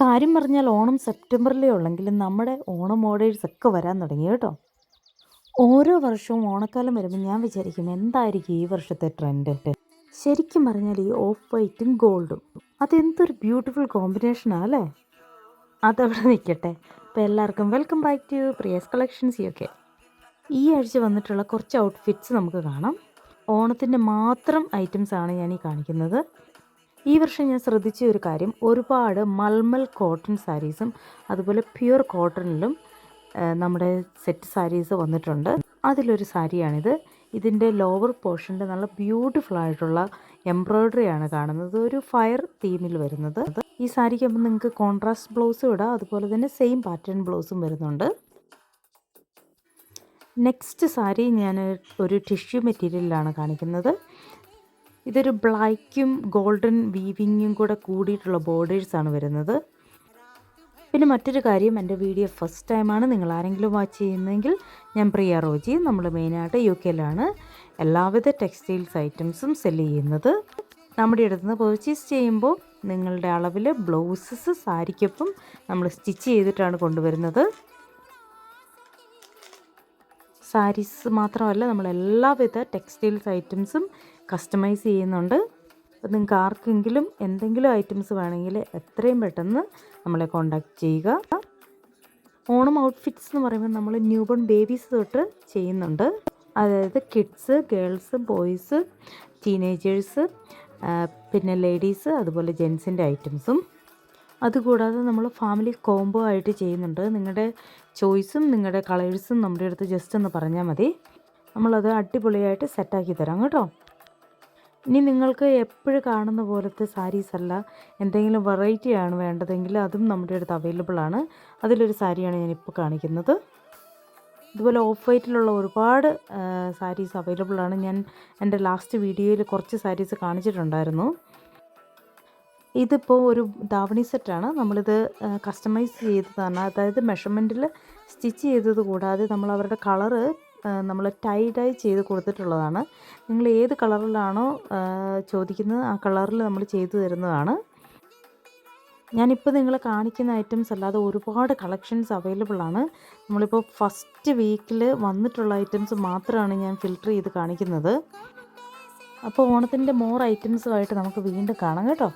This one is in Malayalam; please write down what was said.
കാര്യം പറഞ്ഞാൽ ഓണം സെപ്റ്റംബറിലേ ഉള്ളെങ്കിലും നമ്മുടെ ഓണം ഓർഡേഴ്സ് ഒക്കെ വരാൻ തുടങ്ങി കേട്ടോ. ഓരോ വർഷവും ഓണക്കാലം വരുമ്പോൾ ഞാൻ വിചാരിക്കും എന്തായിരിക്കും ഈ വർഷത്തെ ട്രെൻഡ് ശരിക്കും പറഞ്ഞാൽ ഈ ഓഫ് വൈറ്റും ഗോൾഡും അതെന്തൊരു ബ്യൂട്ടിഫുൾ കോമ്പിനേഷനാണ് അല്ലേ? അതവിടെ നിൽക്കട്ടെ. അപ്പോൾ എല്ലാവർക്കും welcome back to Priya's collections ഒക്കെ ഈ ആഴ്ച വന്നിട്ടുള്ള കുറച്ച് ഔട്ട്ഫിറ്റ്സ് നമുക്ക് കാണാം. ഓണത്തിന്റെ മാത്രം ഐറ്റംസ് ആണ് ഞാൻ ഈ കാണിക്കുന്നത്. ഈ വർഷം ഞാൻ ശ്രദ്ധിച്ച ഒരു കാര്യം. ഒരുപാട് മൽമൽ കോട്ടൺ സാരീസും അതുപോലെ പ്യുർ കോട്ടണിലും നമ്മുടെ സെറ്റ് സാരീസ് വന്നിട്ടുണ്ട്. അതിലൊരു സാരിയാണിത്. ഇതിന്റെ ലോവർ പോർഷന്റെ നല്ല ബ്യൂട്ടിഫുൾ ആയിട്ടുള്ള എംബ്രോയ്ഡറി ആണ് കാണുന്നത്. ഒരു ഫയർ തീമിൽ വരുന്നത്. ഈ സാരിക്ക് ആകുമ്പോൾ നിങ്ങൾക്ക് കോൺട്രാസ്റ്റ് ബ്ലൗസും ഇടാം. അതുപോലെ തന്നെ സെയിം പാറ്റേൺ ബ്ലൗസും വരുന്നുണ്ട്. നെക്സ്റ്റ് സാരി ഞാൻ ഒരു ടിഷ്യൂ മെറ്റീരിയലിലാണ് കാണിക്കുന്നത്. ഇതൊരു ബ്ലാക്കും ഗോൾഡൻ വീവിങ്ങും കൂടെ കൂടിയിട്ടുള്ള ബോർഡേഴ്സാണ് വരുന്നത്. പിന്നെ മറ്റൊരു കാര്യം എന്റെ വീഡിയോ ഫസ്റ്റ് ടൈമാണ് നിങ്ങൾ ആരെങ്കിലും വാച്ച് ചെയ്യുന്നതെങ്കിൽ ഞാൻ പ്രിയ റോജി നമ്മൾ മെയിനായിട്ട് യു കെയിലാണ് എല്ലാവിധ ടെക്സ്റ്റൈൽസ് ഐറ്റംസും സെൽ ചെയ്യുന്നത്. നമ്മുടെ അടുത്ത് നിന്ന് പർച്ചേസ് ചെയ്യുമ്പോൾ നിങ്ങളുടെ അളവിൽ ബ്ലൗസസ് സാരിക്കൊപ്പം നമ്മൾ സ്റ്റിച്ച് ചെയ്തിട്ടാണ് കൊണ്ടുവരുന്നത്. സാരീസ് മാത്രമല്ല നമ്മൾ എല്ലാവിധ ടെക്സ്റ്റൈൽസ് ഐറ്റംസും കസ്റ്റമൈസ് ചെയ്യുന്നുണ്ട്. അപ്പോൾ നിങ്ങൾക്ക് ആർക്കെങ്കിലും എന്തെങ്കിലും ഐറ്റംസ് വേണമെങ്കിൽ എത്രയും പെട്ടെന്ന് നമ്മളെ കോണ്ടാക്ട് ചെയ്യുക. ഓണം ഔട്ട്ഫിറ്റ്സ് എന്ന് പറയുമ്പോൾ നമ്മൾ ന്യൂ ബോൺ ബേബീസ് തൊട്ട് ചെയ്യുന്നുണ്ട്. അതായത് കിഡ്സ് ഗേൾസ് ബോയ്സ് ടീനേജേഴ്സ് പിന്നെ ലേഡീസ് അതുപോലെ ജെൻസിന്റെ ഐറ്റംസും അതുകൂടാതെ നമ്മൾ ഫാമിലി കോംബോ ആയിട്ട് ചെയ്യുന്നുണ്ട്. നിങ്ങളുടെ ചോയ്സും നിങ്ങളുടെ കളേഴ്സും നമ്മുടെ അടുത്ത് ജസ്റ്റ് ഒന്ന് പറഞ്ഞാൽ മതി. നമ്മളത് അടിപൊളിയായിട്ട് സെറ്റാക്കി തരാം കേട്ടോ. ഇനി നിങ്ങൾക്ക് എപ്പോഴും കാണുന്ന പോലത്തെ സാരീസ് അല്ല. എന്തെങ്കിലും വെറൈറ്റിയാണ് വേണ്ടതെങ്കിൽ അതും നമ്മുടെ അടുത്ത് അവൈലബിൾ ആണ്. അതിലൊരു സാരിയാണ് ഞാനിപ്പോൾ കാണിക്കുന്നത്. ഇതുപോലെ ഓഫ് വൈറ്റിലുള്ള ഒരുപാട് സാരീസ് അവൈലബിൾ ആണ്. ഞാൻ എന്റെ ലാസ്റ്റ് വീഡിയോയിൽ കുറച്ച് സാരീസ് കാണിച്ചിട്ടുണ്ടായിരുന്നു. ഇതിപ്പോൾ ഒരു ധാവണി സെറ്റാണ് നമ്മളിത് കസ്റ്റമൈസ് ചെയ്തതാണ്. അതായത് മെഷർമെന്റിൽ സ്റ്റിച്ച് ചെയ്തത് കൂടാതെ നമ്മൾ അവരുടെ കളറ് നമ്മൾ ടൈ ചെയ്ത് കൊടുത്തിട്ടുള്ളതാണ്. നിങ്ങൾ ഏത് കളറിലാണോ ചോദിക്കുന്നത് ആ കളറിൽ നമ്മൾ ചെയ്തു തരുന്നതാണ്. ഞാനിപ്പോൾ നിങ്ങളെ കാണിക്കുന്ന ഐറ്റംസ് അല്ലാതെ ഒരുപാട് കളക്ഷൻസ് അവൈലബിൾ ആണ്. നമ്മളിപ്പോൾ ഫസ്റ്റ് വീക്കിൽ വന്നിട്ടുള്ള ഐറ്റംസ് മാത്രമാണ് ഞാൻ ഫിൽട്ടർ ചെയ്ത് കാണിക്കുന്നത്. അപ്പോൾ ഓണത്തിന്റെ മോർ ഐറ്റംസുമായിട്ട് നമുക്ക് വീണ്ടും കാണാം കേട്ടോ.